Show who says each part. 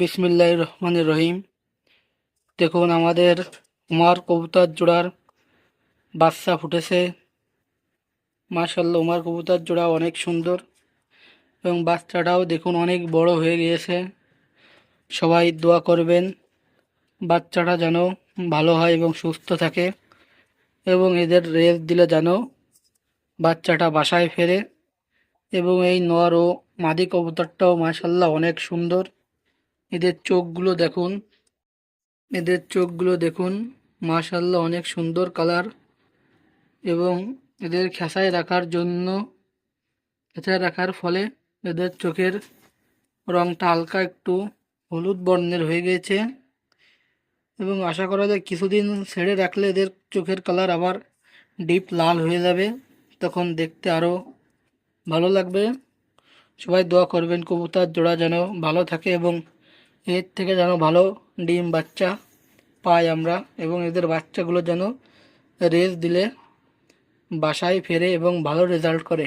Speaker 1: বিসমিল্লাহ রহমান রহিম। দেখুন, আমাদের উমার কবুতর জোড়ার বাচ্চা ফুটেছে। মার্শাল্লাহ উমার কবুতর জোড়া অনেক সুন্দর এবং বাচ্চাটাও দেখুন অনেক বড় হয়ে গিয়েছে। সবাই দোয়া করবেন, বাচ্চাটা যেন ভালো হয় এবং সুস্থ থাকে এবং এদের রেস দিলে যেন বাচ্চাটা বাসায় ফেরে এবং এই নর ও মাদি কবুতরটাও মাশাল্লাহ অনেক সুন্দর। এদের চোখগুলো দেখুন। এদের চোখগুলো দেখুন। মাশাল্লাহ অনেক সুন্দর কালার। এবং এদের খেসায় রাখার জন্য, খেসায় রাখার ফলে এদের চোখের রংটা হালকা একটু হলুদ বর্ণের হয়ে গিয়েছে এবং আশা করা যায় কিছুদিন ছেড়ে রাখলে এদের চোখের কালার আবার ডিপ লাল হয়ে যাবে। তখন দেখতে আরও ভালো লাগবে। সবাই দোয়া করবেন, কবুতর জোড়া যেন ভালো থাকে এবং এর থেকে যেন ভালো ডিম বাচ্চা পাই আমরা এবং এদের বাচ্চাগুলো যেন রেস দিলে বাসায় ফেরে এবং ভালো রেজাল্ট করে।